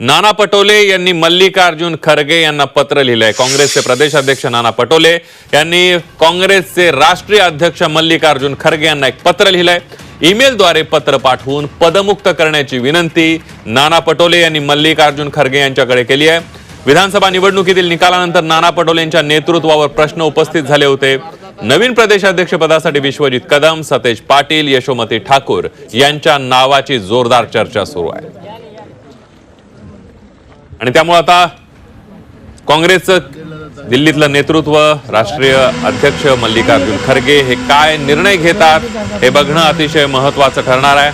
नाना पटोले यांनी मल्लिकार्जुन खरगे यांना पत्र लिहिलंय. काँग्रेसचे प्रदेशाध्यक्ष नाना पटोले यांनी काँग्रेसचे राष्ट्रीय अध्यक्ष मल्लिकार्जुन खरगे यांना एक पत्र लिहिलंय. ईमेलद्वारे पत्र पाठवून पदमुक्त करण्याची विनंती नाना पटोले यांनी मल्लिकार्जुन खरगे यांच्याकडे केली आहे. विधानसभा निवडणुकीतील निकालानंतर नाना पटोले यांच्या नेतृत्वावर प्रश्न उपस्थित झाले होते. नवीन प्रदेशाध्यक्षपदासाठी विश्वजित कदम सतेज पाटील यशोमती ठाकूर यांच्या नावाची जोरदार चर्चा सुरू आहे. आणि त्यामुळे आता काँग्रेसचं दिल्लीतलं नेतृत्व राष्ट्रीय अध्यक्ष मल्लिकार्जुन खरगे हे काय निर्णय घेतात हे बघणं अतिशय महत्वाचं ठरणार आहे.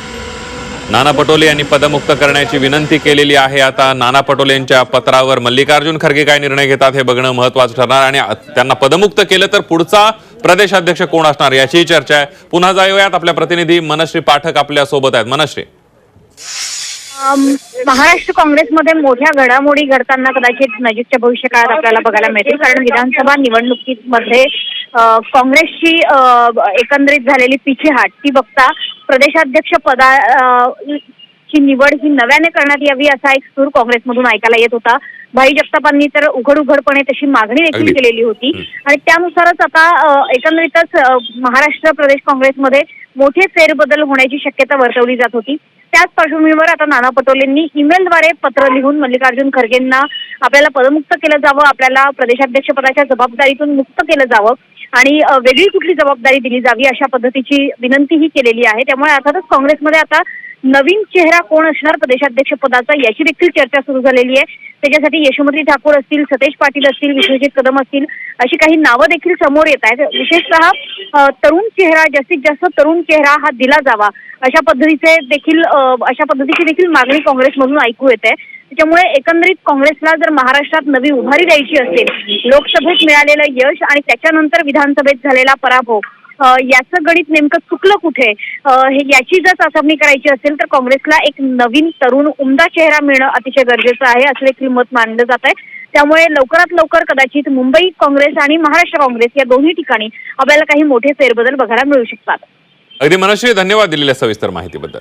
नाना पटोले यांनी पदमुक्त करण्याची विनंती केलेली आहे. आता नाना पटोले यांच्या पत्रावर मल्लिकार्जुन खरगे काय निर्णय घेतात हे बघणं महत्वाचं ठरणार आणि त्यांना पदमुक्त केलं तर पुढचा प्रदेशाध्यक्ष कोण असणार याचीही चर्चा आहे. पुन्हा जाऊयात आपल्या प्रतिनिधी मनश्री पाठक आपल्यासोबत आहेत. मनश्री. महाराष्ट्र काँग्रेसमध्ये मोठ्या घडामोडी घडताना कदाचित नजीकच्या भविष्यकाळात आपल्याला बघायला मिळतील कारण विधानसभा निवडणुकीमध्ये काँग्रेसची एकंदरीत झालेली पिछेहाट ती बघता प्रदेशाध्यक्ष पदा ची निवड ही नव्याने करण्यात यावी असा एक सूर काँग्रेसमधून ऐकायला येत होता भाई जगतापांनी तर उघड उघडपणे तशी मागणी देखील. केलेली होती. आणि त्यानुसारच आता एकंदरीतच महाराष्ट्र प्रदेश काँग्रेसमध्ये मोठे फेरबदल होण्याची शक्यता वर्तवली जात होती त्याच पार्श्वभूमीवर आता नाना पटोलेंनी ईमेलद्वारे पत्र लिहून मल्लिकार्जुन खरगेंना आपल्याला पदमुक्त केलं जावं आपल्याला प्रदेशाध्यक्ष पदाच्या जबाबदारीतून मुक्त केलं जावं आणि वेगळी कुठली जबाबदारी दिली जावी अशा पद्धतीची विनंतीही केलेली आहे. त्यामुळे अर्थातच काँग्रेसमध्ये आता नवीन चेहरा कोण असणार प्रदेशाध्यक्ष पदाचा याची देखील चर्चा सुरू झालेली आहे. त्याच्यासाठी यशोमती ठाकूर असतील सतेज पाटील असतील विश्वजित कदम असतील अशी काही नावं देखील समोर येत आहेत. विशेषतः तरुण चेहरा जास्तीत जास्त तरुण चेहरा हा दिला जावा. अशा पद्धतीचे देखील अशा पद्धतीची देखील मागणी काँग्रेसमधून ऐकू येते. त्याच्यामुळे एकंदरीत काँग्रेसला जर महाराष्ट्रात नवी उभारी द्यायची असेल लोकसभेत मिळालेलं यश आणि त्याच्यानंतर विधानसभेत झालेला पराभव याचं गणित नेमकं चुकलं कुठे? हे याची जर चाचपणी करायची असेल तर काँग्रेसला एक नवीन तरुण उमदा चेहरा मिळणं अतिशय गरजेचं आहे असं देखील मत मानलं जात आहे. त्यामुळे लवकरात लवकर कदाचित मुंबई काँग्रेस आणि महाराष्ट्र काँग्रेस या दोन्ही ठिकाणी आपल्याला काही मोठे फेरबदल बघायला मिळू शकतात. अगदी मनश्री धन्यवाद दिलेल्या सविस्तर माहितीबद्दल.